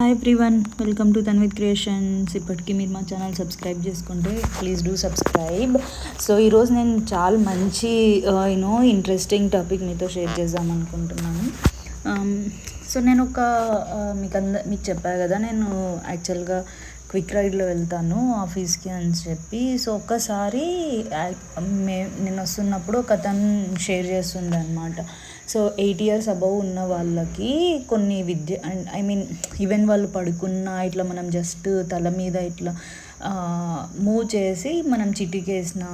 Hi everyone welcome to Tanvith creations ఇప్పటికీ మీరు మా ఛానల్ సబ్స్క్రైబ్ చేసుకుంటే ప్లీజ్ డూ సబ్స్క్రైబ్ సో ఈరోజు నేను చాలా మంచి యూనో ఇంట్రెస్టింగ్ టాపిక్ మీతో షేర్ చేద్దాం అనుకుంటున్నాను. Um, సో నేను ఒక uh, మీకు అంద మీకు చెప్పాను కదా నేను యాక్చువల్గా క్విక్ రైడ్లో వెళ్తాను ఆఫీస్కి అని చెప్పి. సో ఒక్కసారి మే నేను వస్తున్నప్పుడు ఒక అతను షేర్ చేస్తుండే అనమాట సో ఎయిట్ ఇయర్స్ అబవ్ ఉన్న వాళ్ళకి కొన్ని విద్య అండ్ ఐ మీన్ ఈవెన్ వాళ్ళు పడుకున్న ఇట్లా మనం జస్ట్ తల మీద ఇట్లా మూవ్ చేసి మనం చిటికేసిన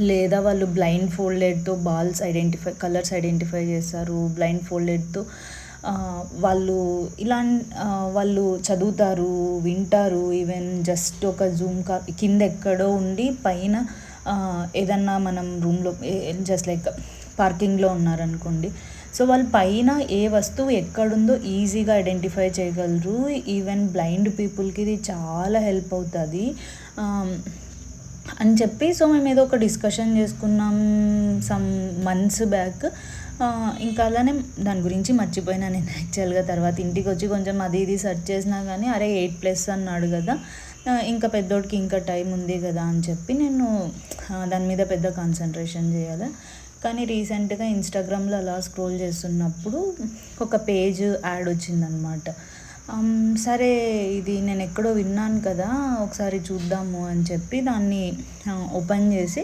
లేదా వాళ్ళు బ్లైండ్ ఫోల్డెడ్తో బాల్స్ ఐడెంటిఫై కలర్స్ ఐడెంటిఫై చేస్తారు బ్లైండ్ ఫోల్డెడ్తో వాళ్ళు ఇలా వాళ్ళు చదువుతారు వింటారు ఈవెన్ జస్ట్ ఒక జూమ్ కా కింద ఎక్కడో ఉండి పైన ఏదన్నా మనం రూమ్లో జస్ట్ లైక్ పార్కింగ్లో ఉన్నారనుకోండి. సో వాళ్ళు పైన ఏ వస్తువు ఎక్కడుందో ఈజీగా ఐడెంటిఫై చేయగలరు. ఈవెన్ బ్లైండ్ పీపుల్కి ఇది చాలా హెల్ప్ అవుతుంది. అని చెప్పి సో మేము ఏదో ఒక డిస్కషన్ చేసుకున్నాం సమ్ మంత్స్ బ్యాక్. ఇంకా అలానే దాని గురించి మర్చిపోయినా నేను యాక్చువల్గా తర్వాత ఇంటికి వచ్చి కొంచెం అది ఇది సెర్చ్ చేసినా కానీ అరే ఎయిట్ ప్లస్ అన్నాడు కదా ఇంకా పెద్దోడికి ఇంకా టైం ఉంది కదా అని చెప్పి నేను దాని మీద పెద్ద కాన్సన్ట్రేషన్ చేయాలి. కానీ రీసెంట్గా ఇన్స్టాగ్రామ్లో అలా స్క్రోల్ చేస్తున్నప్పుడు ఒక పేజ్ యాడ్ వచ్చిందనమాట సరే ఇది నేను ఎక్కడో విన్నాను కదా ఒకసారి చూద్దాము అని చెప్పి దాన్ని ఓపెన్ చేసి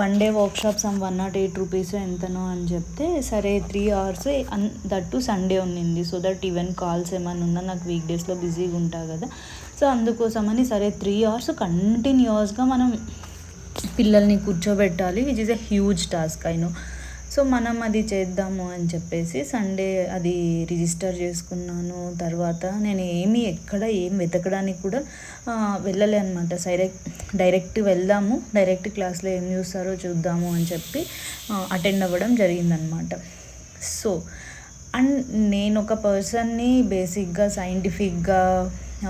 one day workshop some one not eight rupees ఎంతనో అని చెప్తే సరే three hours on that Sunday ఉన్నింది. సో దట్ ఈవెన్ కాల్స్ ఏమైనా ఉన్నా నాకు వీక్ డేస్లో బిజీగా ఉంటా కదా. సో అందుకోసమని సరే త్రీ అవర్స్ కంటిన్యూస్గా మనం పిల్లల్ని కూర్చోబెట్టాలి which is a huge task I so మనం అది చేద్దాము అని చెప్పేసి సండే అది రిజిస్టర్ చేసుకున్నాను. తర్వాత నేను ఏమి ఎక్కడ ఏం వెతకడానికి కూడా వెళ్ళలే అనమాట సైరెక్ట్ డైరెక్ట్ వెళ్దాము. డైరెక్ట్ క్లాస్లో ఏం చూస్తారో చూద్దాము అని చెప్పి అటెండ్ అవ్వడం జరిగిందనమాట సో అండ్ నేను ఒక పర్సన్ని బేసిక్గా సైంటిఫిక్గా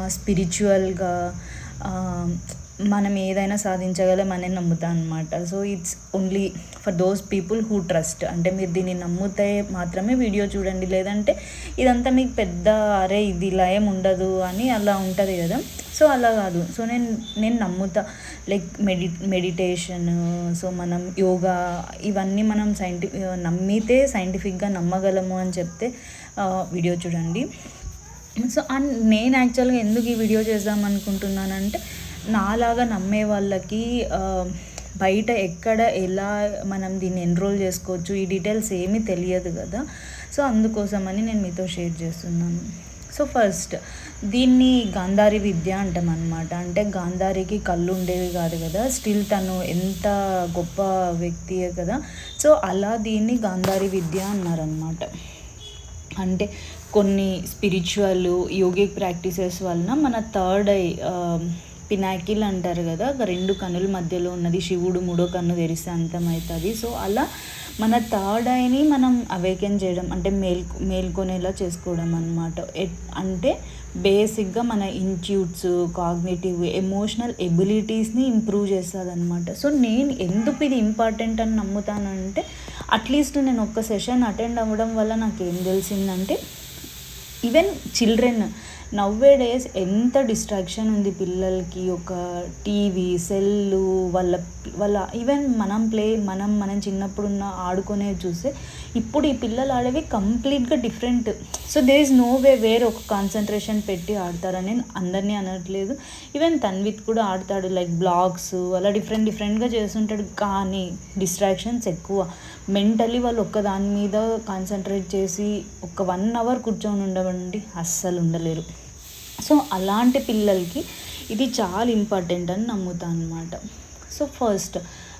స్పిరిచువల్గా మనం ఏదైనా సాధించగలం నమ్ముతాను అనమాట so it's only for those people who trust. అంటే మీరు దీన్ని నమ్ముతే మాత్రమే వీడియో చూడండి. లేదంటే ఇదంతా మీకు పెద్ద అరే ఇది ఇలా ఏం ఉండదు అని అలా ఉంటుంది కదా. సో అలా కాదు. సో నేను నేను నమ్ముతా. లైక్ మెడి మెడిటేషన్ సో మనం యోగా ఇవన్నీ మనం సైంటి నమ్మితే సైంటిఫిక్గా నమ్మగలము అని చెప్తే వీడియో చూడండి. సో అండ్ నేను యాక్చువల్గా ఎందుకు ఈ వీడియో చేద్దాం అనుకుంటున్నానంటే నాలాగా నమ్మే వాళ్ళకి బయట ఎక్కడ ఎలా మనం దీన్ని ఎన్రోల్ చేసుకోవచ్చు ఈ డీటెయిల్స్ ఏమీ తెలియదు కదా. సో అందుకోసమని నేను మీతో షేర్ చేస్తున్నాను. సో ఫస్ట్ దీన్ని గాంధారి విద్య అంటాం అనమాట అంటే గాంధారికి కళ్ళు ఉండేవి కాదు కదా. స్టిల్ తను ఎంత గొప్ప వ్యక్తియే కదా. సో అలా దీన్ని గాంధారి విద్య అన్నారనమాట అంటే కొన్ని స్పిరిచువల్ యోగిక్ ప్రాక్టీసెస్ వలన మన థర్డ్ ఐ పినాకిల్ అంటారు కదా రెండు కన్నుల మధ్యలో ఉన్నది. శివుడు మూడో కన్ను తెరిస్తే అంతమవుతుంది సో అలా మన థర్డ్ ఐని మనం అవేకెన్ చేయడం అంటే మేల్ మేల్కొనేలా చేసుకోవడం అనమాట అంటే బేసిక్గా మన ఇన్స్టిట్యూట్స్ కాగ్నేటివ్ ఎమోషనల్ ఎబిలిటీస్ని ఇంప్రూవ్ చేస్తుంది అనమాట సో నేను ఎందుకు ఇది ఇంపార్టెంట్ అని నమ్ముతానంటే అట్లీస్ట్ నేను ఒక్క సెషన్ అటెండ్ అవ్వడం వల్ల నాకు ఏం తెలిసిందంటే ఈవెన్ చిల్డ్రన్ నవ్వే డేస్ ఎంత డిస్ట్రాక్షన్ ఉంది పిల్లలకి. ఒక టీవీ సెల్లు వాళ్ళ వాళ్ళ ఈవెన్ మనం ప్లే మనం మనం చిన్నప్పుడు ఉన్న ఆడుకునేవి చూస్తే ఇప్పుడు ఈ పిల్లలు ఆడేవి కంప్లీట్గా different so they is no way వేరే ఒక కాన్సన్ట్రేషన్ పెట్టి ఆడతారని అందరినీ అనట్లేదు. ఈవెన్ తన్విత్ కూడా ఆడతాడు లైక్ బ్లాగ్స్ అలా డిఫరెంట్ డిఫరెంట్గా చేస్తుంటాడు. కానీ డిస్ట్రాక్షన్స్ ఎక్కువ. మెంటలీ వాళ్ళు ఒక్క దాని మీద కాన్సన్ట్రేట్ చేసి ఒక వన్ అవర్ కూర్చొని ఉండవండి అస్సలు ఉండలేరు. సో అలాంటి పిల్లలకి ఇది చాలా ఇంపార్టెంట్ అని నమ్ముతాను అనమాట సో ఫస్ట్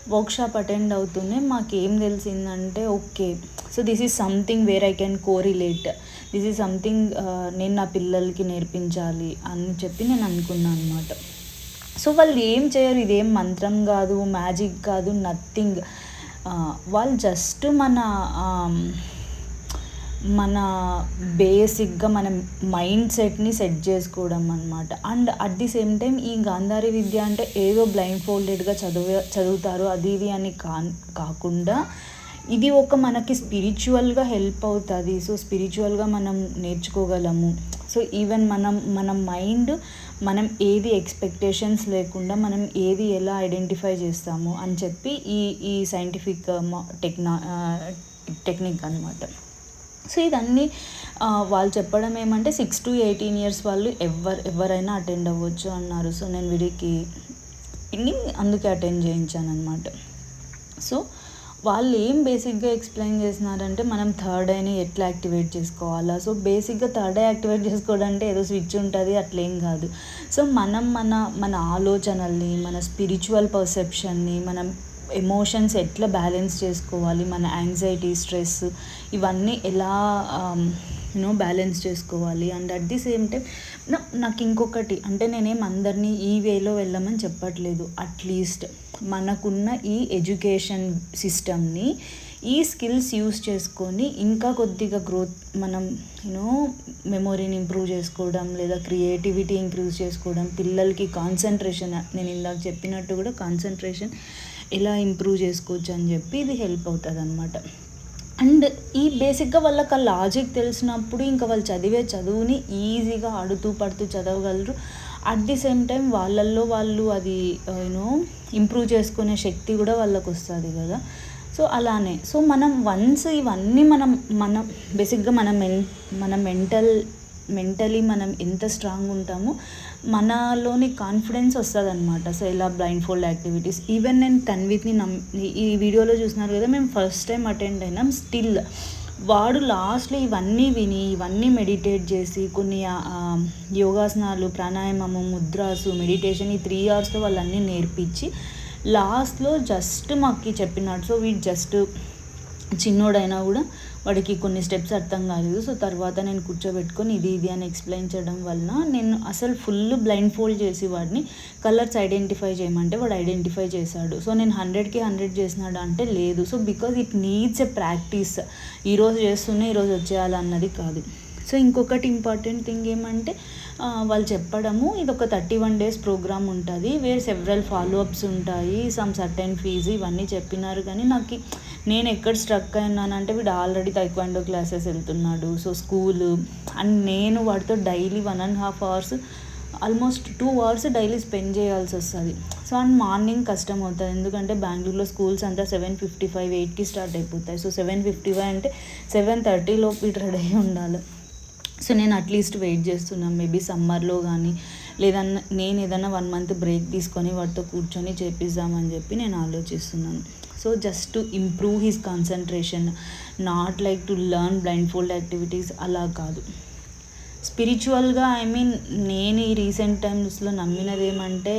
వర్క్షాప్ అటెండ్ అవుతూనే మాకేం తెలిసిందంటే okay so this is something where I can correlate. This is something నేను నా పిల్లలకి నేర్పించాలి అని చెప్పి నేను అనుకున్నాను అనమాట సో వాళ్ళు ఏం చేయరు ఇదేం మంత్రం కాదు మ్యాజిక్ కాదు నథింగ్. వాళ్ళు జస్ట్ మన మన బేసిక్గా మన మైండ్ సెట్ని సెట్ చేసుకోవడం అనమాట and at the same time ఈ గాంధారి విద్య అంటే ఏదో బ్లైండ్ ఫోల్డెడ్గా చదువు చదువుతారు అది ఇది అని కా కాకుండా ఇది ఒక మనకి స్పిరిచువల్గా హెల్ప్ అవుతుంది. సో స్పిరిచువల్గా మనం నేర్చుకోగలము. సో ఈవెన్ మనం మన మైండ్ మనం ఏది ఎక్స్పెక్టేషన్స్ లేకుండా మనం ఏది ఎలా ఐడెంటిఫై చేస్తాము అని చెప్పి ఈ ఈ సైంటిఫిక్ టెక్నా టెక్నిక్ అనమాట సో ఇదన్నీ uh, వాళ్ళు చెప్పడం ఏమంటే సిక్స్ టు ఎయిటీన్ ఇయర్స్ వాళ్ళు ఎవరు ఎవరైనా అటెండ్ అవ్వచ్చు అన్నారు. సో నేను వీడికి ఇన్ని అందుకే అటెండ్ చేయించాను అనమాట సో వాళ్ళు ఏం బేసిక్గా ఎక్స్ప్లెయిన్ చేసినారంటే మనం థర్డ్ ఐని ఎట్లా యాక్టివేట్ చేసుకోవాలా? సో బేసిక్గా థర్డ్ ఐ యాక్టివేట్ చేసుకోవడం అంటే ఏదో స్విచ్ ఉంటుంది అట్లేం కాదు. సో మనం మన మన ఆలోచనల్ని మన స్పిరిచువల్ పర్సెప్షన్ని మనం ఎమోషన్స్ ఎట్లా బ్యాలెన్స్ చేసుకోవాలి? మన యాంగ్జైటీ స్ట్రెస్ ఇవన్నీ ఎలా యూనో బ్యాలెన్స్ చేసుకోవాలి. And at the same time నాకు ఇంకొకటి అంటే నేనేం అందరినీ ఈ వేలో వెళ్ళమని చెప్పట్లేదు. అట్లీస్ట్ మనకున్న ఈ ఎడ్యుకేషన్ సిస్టమ్ని ఈ స్కిల్స్ యూస్ చేసుకొని ఇంకా కొద్దిగా గ్రోత్ మనం యూనో మెమొరీని ఇంప్రూవ్ చేసుకోవడం లేదా క్రియేటివిటీ ఇంక్రీజ్ చేసుకోవడం పిల్లలకి కాన్సన్ట్రేషన్ నేను ఇందాక చెప్పినట్టు కూడా కాన్సన్ట్రేషన్ ఎలా ఇంప్రూవ్ చేసుకోవచ్చు అని చెప్పి ఇది హెల్ప్ అవుతుంది అనమాట అండ్ ఈ బేసిక్గా వాళ్ళకి ఆ లాజిక్ తెలిసినప్పుడు ఇంకా వాళ్ళు చదివే చదువుని ఈజీగా ఆడుతూ పడుతూ చదవగలరు. అట్ ది సేమ్ టైం వాళ్ళల్లో వాళ్ళు అది uh, యూనో ఇంప్రూవ్ చేసుకునే శక్తి కూడా వాళ్ళకు వస్తుంది కదా. సో అలానే. సో మనం వన్స్ ఇవన్నీ మనం మనం బేసిక్గా మన మెన్ మన మెంటల్ మెంటలీ మనం ఎంత స్ట్రాంగ్ ఉంటామో మనలోని కాన్ఫిడెన్స్ వస్తుంది అనమాట సో ఇలా బ్లైండ్ ఫోల్డ్ యాక్టివిటీస్ ఈవెన్ నేను తన్విత్ని నమ్ ఈ వీడియోలో చూసినారు కదా మేము ఫస్ట్ టైం అటెండ్ అయినాం స్టిల్ వాడు లాస్ట్లో ఇవన్నీ విని ఇవన్నీ మెడిటేట్ చేసి కొన్ని యోగాసనాలు ప్రాణాయామము ముద్రాసు మెడిటేషన్ ఈ త్రీ అవర్స్లో వాళ్ళన్నీ నేర్పించి లాస్ట్లో జస్ట్ మాకు చెప్పినాడు. సో వీడు జస్ట్ చిన్నోడైనా కూడా వాడికి కొన్ని స్టెప్స్ అర్థం కాలేదు. సో తర్వాత నేను కూర్చోబెట్టుకొని ఇది ఇది అని ఎక్స్ప్లెయిన్ చేయడం వలన నేను అసలు ఫుల్ బ్లైండ్ ఫోల్డ్ చేసి వాడిని కలర్స్ ఐడెంటిఫై చేయమంటే వాడు ఐడెంటిఫై చేశాడు. సో నేను హండ్రెడ్కి హండ్రెడ్ చేసినాడు అంటే లేదు. So because it needs a practice ఈరోజు చేస్తూనే ఈరోజు వచ్చేయాలన్నది కాదు. సో ఇంకొకటి ఇంపార్టెంట్ థింగ్ ఏమంటే వాళ్ళు చెప్పడము ఇది ఒక థర్టీ వన్ డేస్ ప్రోగ్రామ్ ఉంటుంది వేర్ సెవరల్ ఫాలోఅప్స్ ఉంటాయి సమ్ సర్టెన్ ఫీజు ఇవన్నీ చెప్పినారు. కానీ నాకు నేను ఎక్కడ స్ట్రక్ అయినానంటే వీడు ఆల్రెడీ తైక్వాండో క్లాసెస్ వెళ్తున్నాడు. సో స్కూల్ అండ్ నేను వాడితో daily one and half hours almost two hours daily spend చేయాల్సి వస్తుంది. సో అండ్ మార్నింగ్ కష్టం అవుతుంది. ఎందుకంటే బెంగళూరులో స్కూల్స్ అంతా సెవెన్ ఫిఫ్టీ ఫైవ్ ఎయిట్కి స్టార్ట్ అయిపోతాయి. సో సెవెన్ ఫిఫ్టీ ఫైవ్ అంటే సెవెన్ థర్టీలోపు రెడీ అయ్యి ఉండాలి. సో నేను అట్లీస్ట్ వెయిట్ చేస్తున్నాను మేబీ సమ్మర్లో కానీ లేదన్నా నేను ఏదైనా వన్ మంత్ బ్రేక్ తీసుకొని వాటితో కూర్చొని చేపిద్దామని చెప్పి నేను ఆలోచిస్తున్నాను. So just to improve his concentration not like to learn blindfold activities అలా కాదు. స్పిరిచువల్గా ఐ మీన్ నేను ఈ రీసెంట్ టైమ్స్లో నమ్మినది ఏమంటే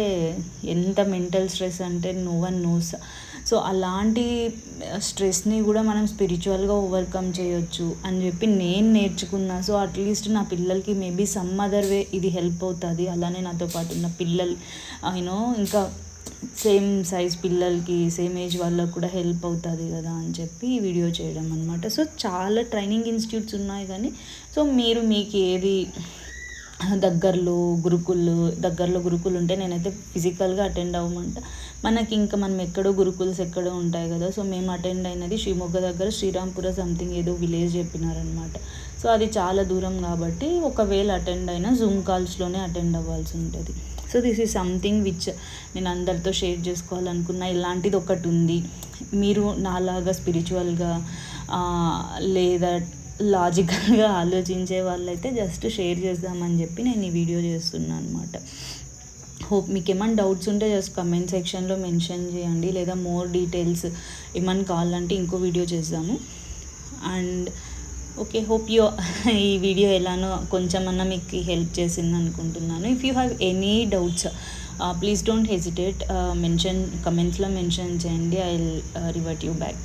ఎంత మెంటల్ స్ట్రెస్ అంటే నో వన్ నోస్ సో అలాంటి uh, స్ట్రెస్ని కూడా మనం స్పిరిచువల్గా ఓవర్కమ్ చేయొచ్చు అని చెప్పి నేను నేర్చుకున్నా. సో అట్లీస్ట్ నా పిల్లలకి మేబీ సమ్ అదర్ వే ఇది హెల్ప్ అవుతుంది. అలానే నాతో పాటు ఉన్న పిల్లలు uh, యూనో ఇంకా సేమ్ సైజ్ పిల్లలకి సేమ్ ఏజ్ వాళ్ళకి కూడా హెల్ప్ అవుతుంది కదా అని చెప్పి వీడియో చేయడం అనమాట సో చాలా ట్రైనింగ్ ఇన్స్టిట్యూట్స్ ఉన్నాయి కానీ సో మీరు మీకు ఏది దగ్గరలో గురుకులు దగ్గరలో గురుకులు ఉంటే నేనైతే ఫిజికల్గా అటెండ్ అవ్వమంట. మనకి ఇంకా మనం ఎక్కడో గురుకుల్స్ ఎక్కడో ఉంటాయి కదా సో మేము అటెండ్ అయినది శ్రీమొగ్గ దగ్గర శ్రీరాంపుర సంథింగ్ ఏదో విలేజ్ చెప్పినారనమాట సో అది చాలా దూరం కాబట్టి ఒకవేళ అటెండ్ అయినా జూమ్ కాల్స్లోనే అటెండ్ అవ్వాల్సి ఉంటుంది. So this is something which నేను అందరితో షేర్ చేసుకోవాలనుకున్న. ఇలాంటిది ఒకటి ఉంది. మీరు నాలాగా స్పిరిచువల్గా లేదా లాజికల్గా ఆలోచించే వాళ్ళైతే జస్ట్ షేర్ చేద్దామని చెప్పి నేను ఈ వీడియో చేస్తున్నాను అనమాట హోప్ మీకు ఏమైనా డౌట్స్ ఉంటే జస్ట్ కమెంట్ సెక్షన్లో మెన్షన్ చేయండి. లేదా మోర్ డీటెయిల్స్ ఏమైనా కావాలంటే ఇంకో వీడియో చేద్దాము. అండ్ ఓకే హోప్ యూ ఈ వీడియో ఎలానో కొంచెమన్నా మీకు హెల్ప్ చేసింది అనుకుంటున్నాను if you have any doubts please don't hesitate mention కమెంట్స్లో మెన్షన్ చేయండి. I revert you back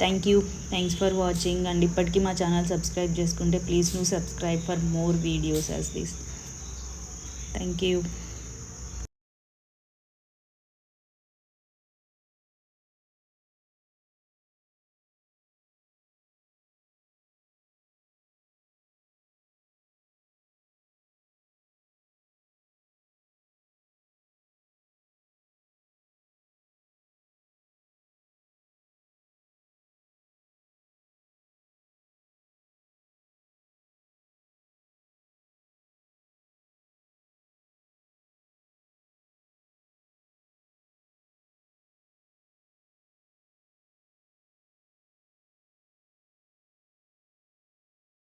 thank you thanks for watching and ఇప్పటికీ మా ఛానల్ సబ్స్క్రైబ్ చేసుకుంటే ప్లీజ్ నువ్వు subscribe for more videos as this thank you